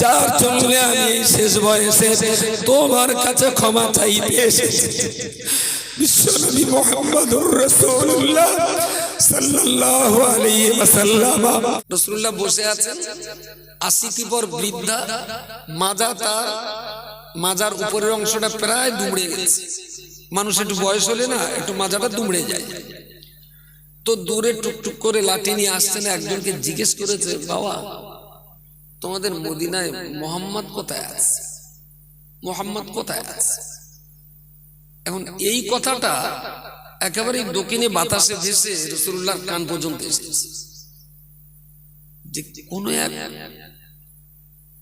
যার জন্য আমি শেষ বয়সে তোমার কাছে ক্ষমা চাইতে এসেছি। বৃদ্ধা মাজা মাজার উপরের অংশটা প্রায় গেছে। মানুষ একটু বয়স হলে না একটু মাজাটা দুমড়ে যায়। তো দূরে টুকটুক করে লাঠি নিয়ে আসছে না একজনকে জিজ্ঞেস করেছে, বাবা তোমাদের মদিনায় মোহাম্মদ কোথায় আছে? মোহাম্মদ কোথায় আছে? এখন এই কথাটা একেবারে দক্ষিণে বাতাসে ভেসে রসুল্লাহর কান পর্যন্ত এসেছে। যে কোন এক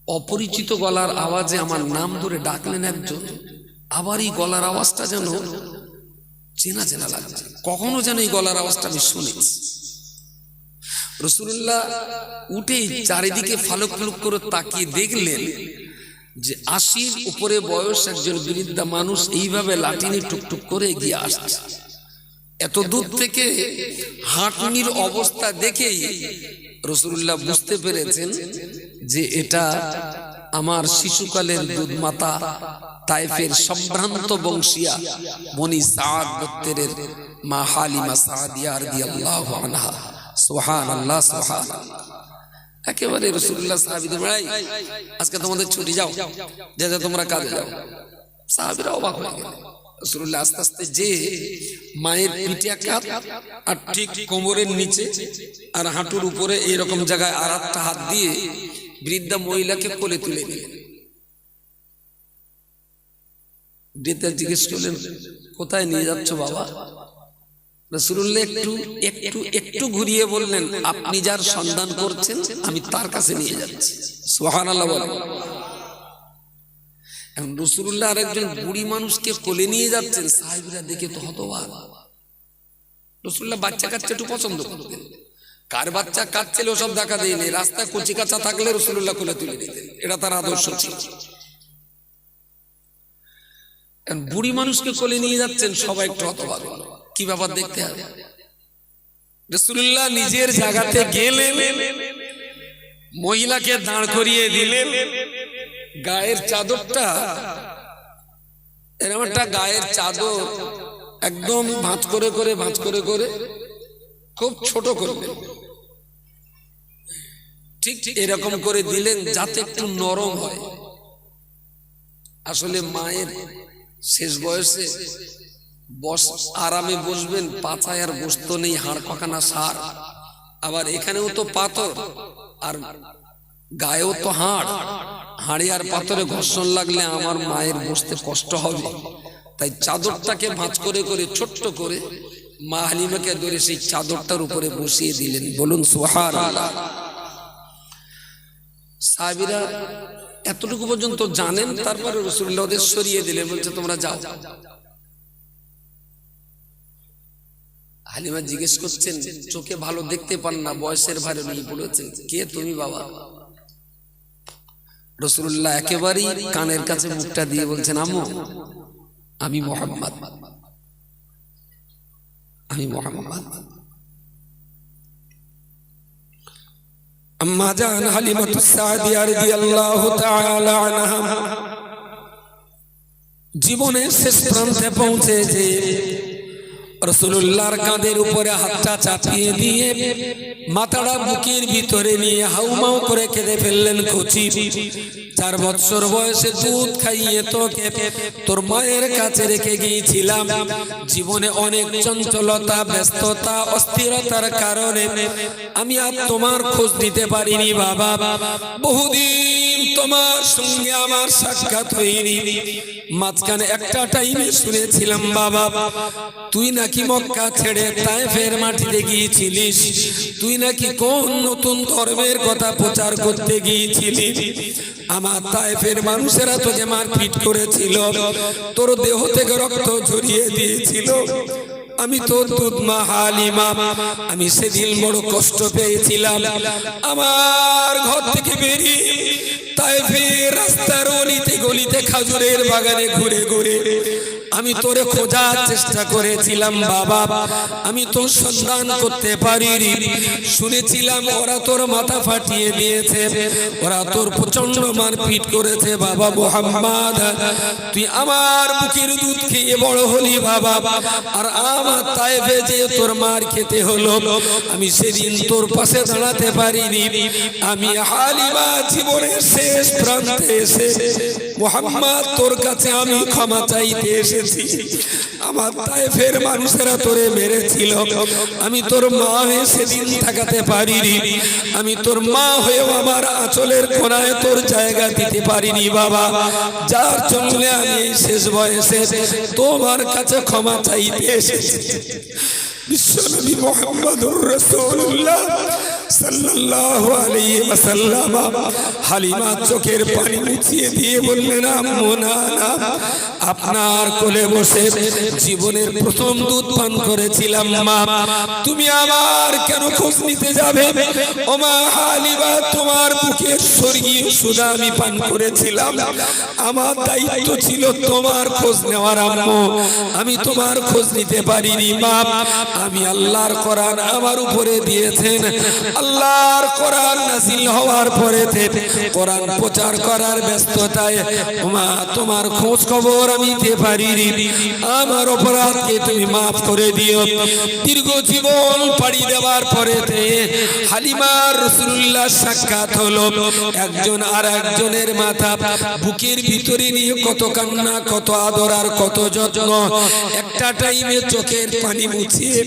অপরিচিত গলার আওয়াজে আমার নাম ধরে ডাকলেন একজন। আবার এই গলার আওয়াজটা যেন চেনা চেনা লাগছে। কখনো যেন এই গলার আওয়াজটা আমি শুনেছি। রসুল্লাহ উঠে চারিদিকে ফালুক ফালুক করে তাকিয়ে দেখলেন যে আশির উপরে বয়স একজন বৃদ্ধা মানুষ এইভাবে লাঠি নিয়ে টুকটুক করে এগিয়ে আসছে। এত দূর থেকে হাঁটনির অবস্থা দেখেই রসুল্লাহ বুঝতে পেরেছেন যে এটা আমার শিশুকালের দুধ মাতা তাইফের সম্ভ্রান্ত বংশিয়া মনি সাদ গোত্রের মা হালিমা সাদিয়া রাদিয়াল্লাহু একেবারে রসুল্লাহ সাহাবিদের ভাই আজকে তোমাদের ছুটি যাও, যে তোমরা যাও। সাহাবিরা অবাক হয়ে গেল। রসুল্লাহ আস্তে আস্তে যে মায়ের পিঠে আর ঠিক কোমরের নিচে আর হাঁটুর উপরে এইরকম জায়গায় আর একটা হাত দিয়ে বৃদ্ধা মহিলাকে কোলে তুলে নিলেন বৃদ্ধা জিজ্ঞেস করলেন, কোথায় নিয়ে যাচ্ছ বাবা? আপনি যার সন্ধান করছেন, আমি তার কাছে নিয়ে যাচ্ছি। বুড়ি মানুষকে কোলে নিয়ে যাচ্ছেন, সাহেবরা দেখে তো রসুল্লাহ বাচ্চা কাচ্চা একটু পছন্দ করতেন। কার বাচ্চা কাচ্ছিল সব দেখা দেয়নি রাস্তায় কচি কাঁচা থাকলে রসুল্লাহ তুলে দিতেন। এটা তার আদর্শ ছিল। বুড়ি মানুষকে কোলে নিয়ে যাচ্ছেন, সবাই একটু হতবাক হলো। কি ব্যাপার দেখতে হবে? রসুল্লাহ নিজের জায়গাতে গেলেন, মহিলাকে দাঁড় করিয়ে দিলেন। গায়ের চাদরটা, এরকম একটা গায়ের চাদর একদম ভাঁজ করে করে, ভাঁজ করে করে খুব ছোট করবেন ঠিক ঠিক এরকম করে দিলেন যাতে একটু নরম হয়। আসলে মায়ের শেষ বয়সে বস আরামে বসবেন পাছায় আর বসতো নেই, হাড় কখানা সার। আবার এখানেও তো পাথর, আর গায়েও তো হাড়। হাড়ি আর পাথরে ঘর্ষণ লাগলে আমার মায়ের বসতে কষ্ট হবে। তাই চাদরটাকে ভাঁজ করে করে, ছোট্ট করে মা হালিমাকে ধরে সেই চাদরটার উপরে বসিয়ে দিলেন। বলুন সোহার এতটুকু পর্যন্ত জানেন, তারপরে রসুল্লাহদের সরিয়ে দিলে বলছে, তোমরা যাও। হালিমা জিজ্ঞেস করছেন, চোখে ভালো দেখতে পান না, বয়সের ভারে নিয়ে বলেছেন, কে তুমি বাবা? রসুল্লাহ একেবারেই কানের কাছে মুখটা দিয়ে বলছেন, আম্মু, আমি মোহাম্মদ। আমি মোহাম্মদ। আম্মা জান হালিমাতু সাদিয়া রাদিয়াল্লাহু তাআলা আনহা। জীবনের শেষ প্রান্তে পৌঁছেছে। রসুল্লাহর কাঁধের উপরে হাতটা চাপিয়ে দিয়ে মাথাটা বুকের ভিতরে নিয়ে হাউমাউ করে কেঁদে ফেললেন কচি। চার বছর বয়সে দুধ খাইয়ে তোকে তোর মায়ের কাছে রেখে গিয়েছিলাম। জীবনে অনেক চঞ্চলতা, ব্যস্ততা, অস্থিরতার কারণে আমি আর তোমার খোঁজ দিতে পারিনি বাবা। বহুদিন তোমার সঙ্গে আমার সাক্ষাৎ হয়নি। মাঝখানে একটা টাইমে শুনেছিলাম, বাবা, তুই নাকি মক্কা ছেড়ে তাইফের মাটিতে গিয়েছিলিস? তুই নাকি কোন নতুন ধর্মের কথা প্রচার করতে গিয়েছিলি? আমার তাইফের মানুষেরা তোকে মারপিট করেছিল, তোর দেহ থেকে রক্ত ঝরিয়ে দিয়েছিল। আমি তো দুধ মা হালিমা আমি সেদিন বড় কষ্ট পেয়েছিলাম। আমার ঘর থেকে বেরিয়ে তাই ফের রাস্তার অলিতে গলিতে খাজুরের বাগানে ঘুরে ঘুরে আমি তোরে খোঁজার চেষ্টা করেছিলাম, বাবা। আমি তোর সন্ধান করতে পারিনি। শুনেছিলাম ওরা তোর মাথা ফাটিয়ে দিয়েছে। ওরা তোর প্রচণ্ড মারপিট করেছে, বাবা মোহাম্মদ। তুই আমার বুকের দুধ খেয়ে বড় হলি, বাবা। আর আমার তাইফে যে তোর মার খেতে হলো, আমি সেদিন তোর পাশে দাঁড়াতে পারিনি। আমি হালিমা জীবনের শেষ প্রান্তে এসে মোহাম্মদ, তোর কাছে আমি ক্ষমা চাইতে এসেছি। আমার তাইফের মানুষেরা তোরে মেরেছিল। আমি তোর মা হয়ে সেদিন থাকাতে পারিনি। আমি তোর মা হয়েও আমার আঁচলের কোনায় তোর জায়গা দিতে পারিনি, বাবা। যার জন্য আমি শেষ বয়সে তোমার কাছে ক্ষমা চাইতে এসেছি। বিশ্বনবী মোহাম্মদুর রাসূলুল্লাহ। সাল্লাল্লাহু আলাইহি ওয়াসাল্লাম হালিমা চোখের পানি মুছিয়ে দিয়ে বললেন, আম্মু, না আপনার কোলে বসে জীবনের প্রথম দুধ পান করেছিলাম, মা। তুমি আমার কেন খোঁজ নিতে যাবে? ও মা হালিমা, তোমার বুকের স্বর্গীয় সুধা আমি পান করেছিলাম। আমার দায়িত্ব ছিল তোমার খোঁজ নেওয়ার, আম্মু। আমি তোমার খোঁজ নিতে পারিনি, মা। আমি আল্লাহর কোরআন আমার উপরে দিয়েছেন। আল্লাহর কোরআন নাজিল হওয়ার পরে কোরআন প্রচার করার ব্যস্ততায় মা তোমার খোঁজ খবর আমি দিতে পারিনি। আমার অপরাধকে তুমি মাফ করে দিও। দীর্ঘ জীবন পাড়ি দেওয়ার পরে হালিমার রসুল্লাহ সাক্ষাৎ হলো। একজন আর একজনের মাথা বুকের ভিতরে নিয়ে কত কান্না, কত আদর আর কত যত্ন। একটা টাইমে চোখের পানি মুছিয়ে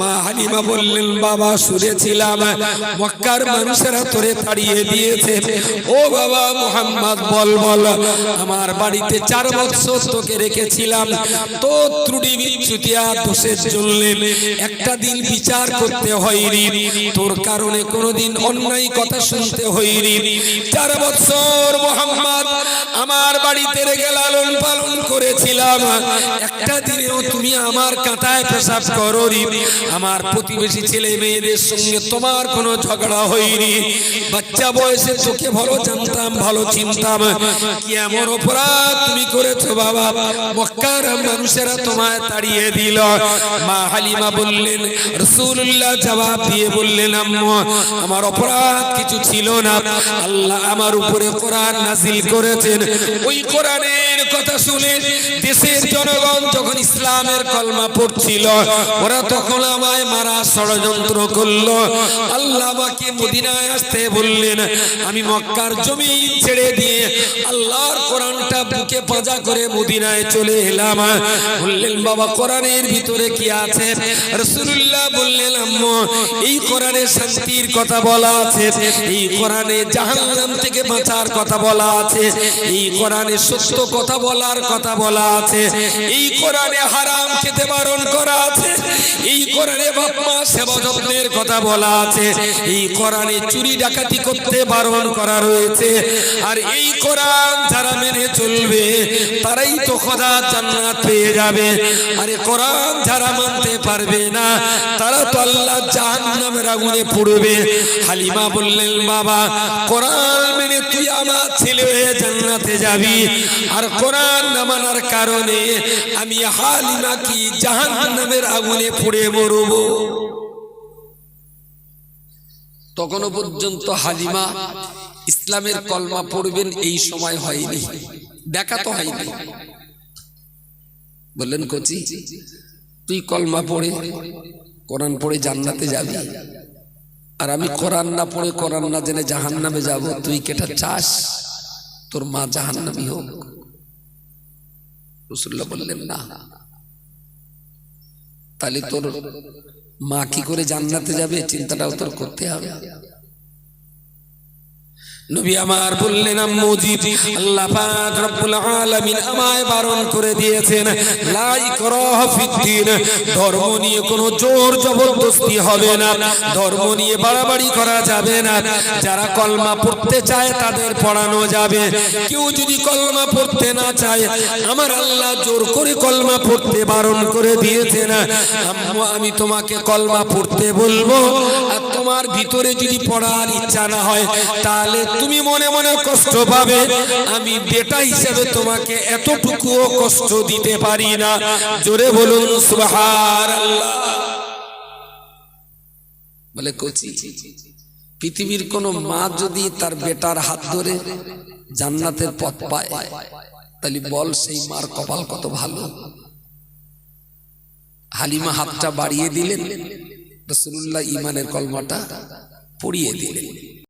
মা হালিমা বললেন, বাবা, শুনেছিলাম মক্কার মানুষেরা তোরে তাড়িয়ে দিয়েছে। ও বাবা মোহাম্মদ, বল বল। আমার বাড়িতে চার বছর তোকে রেখেছিলাম। তো ত্রুটি বিচ্যুতিয়া দোষের জন্য একটা দিন বিচার করতে হয়নি। তোর কারণে কোনোদিন অন্যায় কথা শুনতে হয়নি। চার বছর মোহাম্মদ বাড়িতে রেখে লালন পালন করেছিলাম। একটা দিনেও তুমি আমার পেশাব করো আমার প্রতিবেশী ছেলে মেয়েদের সঙ্গে তোমার কোনো ঝগড়া হয়নি। বাচ্চা বয়সে চোখে ভালো জানতাম, ভালো চিনতাম। কি এমন অপরাধ তুমি করেছ বাবা? মক্কার মানুষেরা তোমায় তাড়িয়ে দিল। মা হালিমা বললেন রসুল্লাহ জবাব দিয়ে বললেন আমার অপরাধ কিছু ছিল না। আল্লাহ আমার উপরে কোরআন নাজিল করেছেন। ওই কোরআনের কথা শুনে দেশের জনগণ যখন ইসলামের কলমা পড়ছিল, ওরা তখন আমায় মারা ষড়যন্ত্র করল। আল্লাহ আমাকে মদিনায় আসতে বললেন, আমি মক্কার জমি ছেড়ে দিয়ে আল্লাহর কোরআনটা বুকে পাজা করে মদিনায় চলে এলাম। বললেন, বাবা, কোরআনের ভিতরে কি আছে? রসুল্লাহ বললেন, আম্মু, এই কোরআনে শান্তির কথা বলা আছে, এই কোরআনে জাহান্নাম থেকে বাঁচার কথা বলা আছে, এই কোরআনে সত্য কথা বলার কথা বলা আছে। এই কোরআনে হারাম খেতে বারণ করা আছে। এই কোরআনে বাপ মা সেবা যত্নের কথা বলা আছে। এই কোরআনে চুরি ডাকাতি করতে বারণ করা রয়েছে। আর এই কোরআন যারা মেনে চলবে, তারাই তো খোদা জান্নাত পেয়ে যাবে। আরে কোরআন যারা মানতে পারবে না, তারা তো আল্লাহ জাহান্নামের আগুনে পড়বে। হালিমা বললেন, বাবা, কোরআন মেনে তুই আমার ছেলে হয়ে জান্নাতে যাবি। আর কোরআন না মানার কারণে আমি হালিমা কি জাহান্নামের আগুনে পড়ে মরবো। তখনও পর্যন্ত হালিমা ইসলামের কলমা পড়বেন এই সময় হয়নি। দেখা তো হয়নি। বললেন, কচি, তুই কলমা পড়ে, কোরআন পড়ে জান্নাতে যাবি। আর আমি কোরআন না পড়ে কোরআন না জেনে জাহান নামে যাব। তুই কেটা চাস? তোর মা জাহান নামি হোক। রসুল্লাহ বললেন, না। তাহলে তোর মা কি করে জান্নাতে যাবে? চিন্তাটাও তোর করতে হবে। নবী আমার বললেন আম্মুজি আল্লাহ পাক রব্বুল আলামিন আমায় বারণ করে দিয়েছেন। লা ইকরাহা ফিদ্দিন, ধর্ম নিয়ে কোনো জোর জবরদস্তি হবে না, ধর্ম নিয়ে বাড়াবাড়ি করা যাবে না। যারা কলমা পড়তে চায় তাদের পড়ানো যাবে। কেউ যদি কলমা পড়তে না চায়, আমার আল্লাহ জোর করে কলমা পড়তে বারণ করে দিয়েছেন। আম্মু, আমি তোমাকে কলমা পড়তে বলব। তোমার ভিতরে যদি পড়ার ইচ্ছা না হয়, তাহলে তুমি মনে মনে কষ্ট পাবে। আমি বেটা হিসেবে তোমাকে এতটুকুও কষ্ট দিতে পারি না। জোরে বলুন সুবহান বলে, কচি, পৃথিবীর কোন মা যদি তার বেটার হাত ধরে জান্নাতের পথ পায়, তাহলে বল সেই মার কপাল কত ভালো? হালিমা হাতটা বাড়িয়ে দিলেন। রসুল্লাহ ইমানের কলমাটা পড়িয়ে দিলেন।